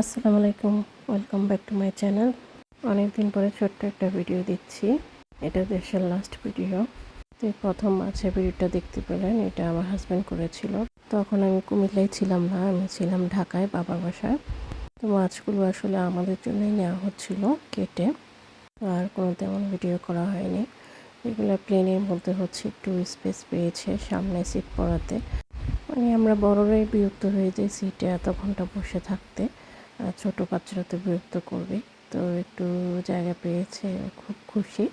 আসসালামু আলাইকুম। Welcome back to my channel অনেকদিন পরে ছোট্ট একটা ভিডিও দিচ্ছি। এটা দেশের লাস্ট ভিডিও তো প্রথম মাছের ভিডিওটা দেখতে পেলেন, এটা আমার হাজব্যান্ড করেছিল। তখন আমি কুমিল্লায় ছিলাম না, আমি ছিলাম ঢাকায় বাবার বাসায়। তো মাছগুলো আসলে আমাদের জন্যই নেওয়া হচ্ছিল কেটে। আর কোনো তেমন ভিডিও করা হয়নি। এগুলো প্লেনের মধ্যে হচ্ছে একটু স্পেস পেয়েছে সামনে সিট পড়াতে মানে আমরা বড়রাই বিরক্ত হয়ে যাই সিটে এত ঘণ্টা বসে থাকতে। ছোটো বাচ্চারা তো বিরক্ত করবে। তো একটু জায়গা পেয়েছে, খুব খুশি।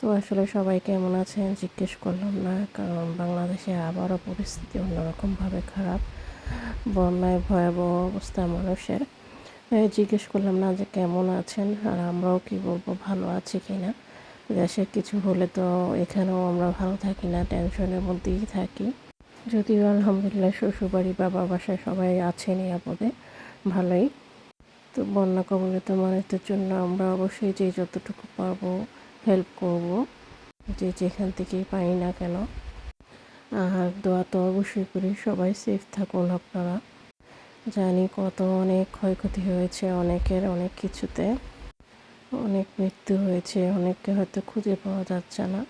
তো আসলে সবাই কেমন আছেন জিজ্ঞেস করলাম না, কারণ বাংলাদেশে আবারও পরিস্থিতি অন্যরকমভাবে খারাপ। বন্যায় ভয়াবহ অবস্থা মানুষের। জিজ্ঞেস করলাম না যে কেমন আছেন আর আমরাও কি বলব, ভালো আছি কি না দেশে কিছু হলে তো এখানেও আমরা ভালো থাকি না, টেনশনের মধ্যেই থাকি। যদিও আলহামদুলিল্লাহ শ্বশুরবাড়ি বাবা বাসায় সবাই আছে নিরাপদে ভালোই। তো বন্যা কবলিত মানুষদের জন্য আমরা অবশ্যই যে যতটুকু পারব হেল্প করব, যে যেখান থেকেই পাই না কেন। আর দোয়া তো অবশ্যই করি, সবাই সেফ থাকুন আপনারা। জানি কত অনেক ক্ষয়ক্ষতি হয়েছে অনেকের অনেক কিছুতে। অনেক মৃত্যু হয়েছে, অনেককে হয়তো খুঁজে পাওয়া যাচ্ছে না।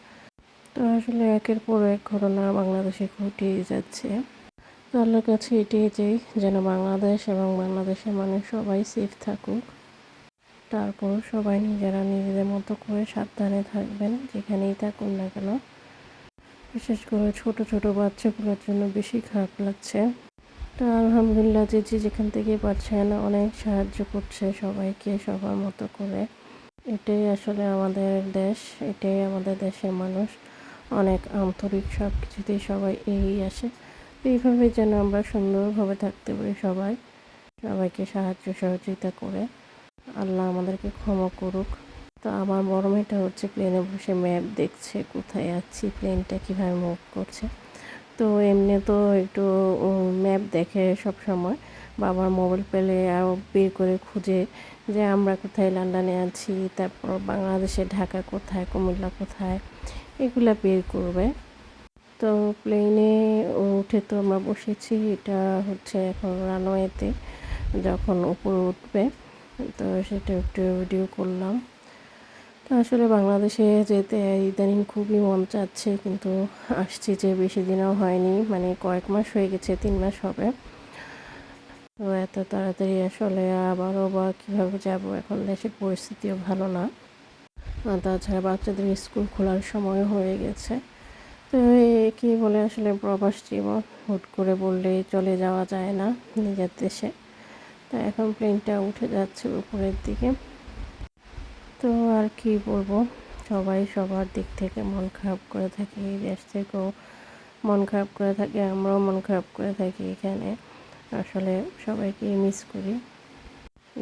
তো আসলে একের পর এক ঘটনা বাংলাদেশে ঘটিয়ে যাচ্ছে। আল্লাহর কাছে এটাই চাই, যেন বাংলাদেশ এবং বাংলাদেশের মানুষ সবাই সেফ থাকুক। তারপর সবাই নিজেরা নিজেদের মতো করে সাবধানে থাকবেন, যেখানেই থাকুন না কেন। বিশেষ করে ছোট ছোট বাচ্চাগুলোর জন্য বেশি খারাপ লাগছে। তো আলহামদুলিল্লাহ যে যে যেখান থেকে পাচ্ছেন অনেক সাহায্য করছে সবাইকে সবার মতো করে। এটাই আসলে আমাদের দেশ, এটাই আমাদের দেশের মানুষ। অনেক আন্তরিক সব কিছুতেই সবাই এগিয়ে আসে। এইভাবে যেন আমরা সুন্দরভাবে থাকতে পারি সবাই, সবাইকে সাহায্য সহযোগিতা করে। আল্লাহ আমাদেরকে ক্ষমা করুক। তো আমার বড় মেয়েটা হচ্ছে প্লেনে বসে ম্যাপ দেখছে, কোথায় যাচ্ছি প্লেনটা কীভাবে মুভ করছে। তো এমনি তো একটু ম্যাপ দেখে সব সময়। বাবার মোবাইল পেলে আরও বের করে খুঁজে যে আমরা কোথায় লন্ডনে আছি, তারপর বাংলাদেশে ঢাকা কোথায়, কুমিল্লা কোথায়, এগুলা বের করবে। তো প্লেনে উঠে তো আমরা বসেছি, এটা হচ্ছে এখন রানওয়েতে যখন উপরে উঠবে। তো সেটা একটু ভিডিও করলাম। তো আসলে বাংলাদেশে যেতে ইদানিং খুবই মন চাচ্ছে, কিন্তু আসছি যে বেশি দিনও হয়নি মানে কয়েক মাস হয়ে গেছে, তিন মাস হবে। তো এত তাড়াতাড়ি আসলে আবারও বা কীভাবে যাব, এখন দেশের পরিস্থিতিও ভালো না। তাছাড়া বাচ্চাদের স্কুল খোলার সময় হয়ে গেছে। তো কি বলে আসলে প্রবাস জীবন হুট করে বললেই চলে যাওয়া যায় না নিজের দেশে? তো এখন প্লেনটা উঠে যাচ্ছে উপরের দিকে। তো আর কি বলব? সবাই সবার দিক থেকে মন খারাপ করে থাকি দেশ থেকেও। মন খারাপ করে থাকে, আমরাও মন খারাপ করে থাকি এখানে। আসলে সবাইকে মিস করি।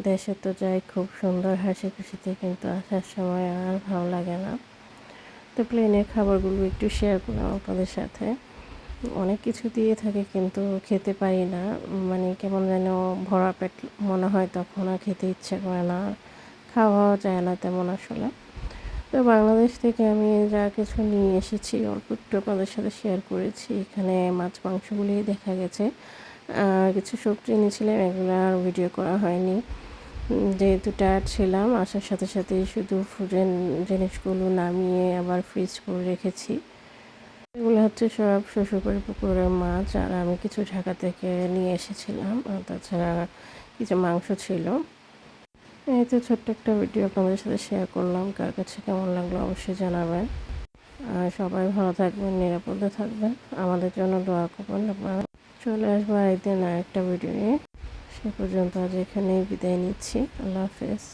দেশে তো যাই, খুব সুন্দর হাসি খুশিতে কিন্তু আসার সময় আর ভালো লাগে না। তো প্লেনের খাবারগুলো একটু শেয়ার করলাম আপনাদের সাথে। অনেক কিছু দিয়ে থাকে কিন্তু খেতে পারি না। মানে কেমন যেন ভরা পেট মনে হয় তখন আর খেতে ইচ্ছে করে না। খাওয়াও যায় না তেমন আসলে। তো বাংলাদেশ থেকে আমি যা কিছু নিয়ে এসেছি, অল্প একটু আপনাদের সাথে শেয়ার করেছি। এখানে মাছ, মাংসগুলিই দেখা গেছে। কিছু সবজি এনেছিলাম, এগুলো আর ভিডিও করা হয়নি। যেহেতু টায়ার ছিলাম, আসার সাথে সাথে শুধু ফ্রোজেন জিনিসগুলো নামিয়ে আবার ফ্রিজ করে রেখেছি। এগুলো হচ্ছে সব শ্বশুরবাড়ি পুকুরের মাছ, আর আমি কিছু ঢাকা থেকে নিয়ে এসেছিলাম, আর তাছাড়া কিছু মাংস ছিল। এই তো ছোট্ট একটা ভিডিও আপনাদের সাথে শেয়ার করলাম, কার কাছে কেমন লাগল অবশ্যই জানাবেন। আর সবাই ভালো থাকবেন, নিরাপদে থাকবেন, আমাদের জন্য দোয়া করবেন আপনারা। চলে আসব একদিন আর একটা ভিডিও নিয়ে। সে পর্যন্ত আজ এখানেই বিদায় নিচ্ছি। আল্লাহ হাফেজ।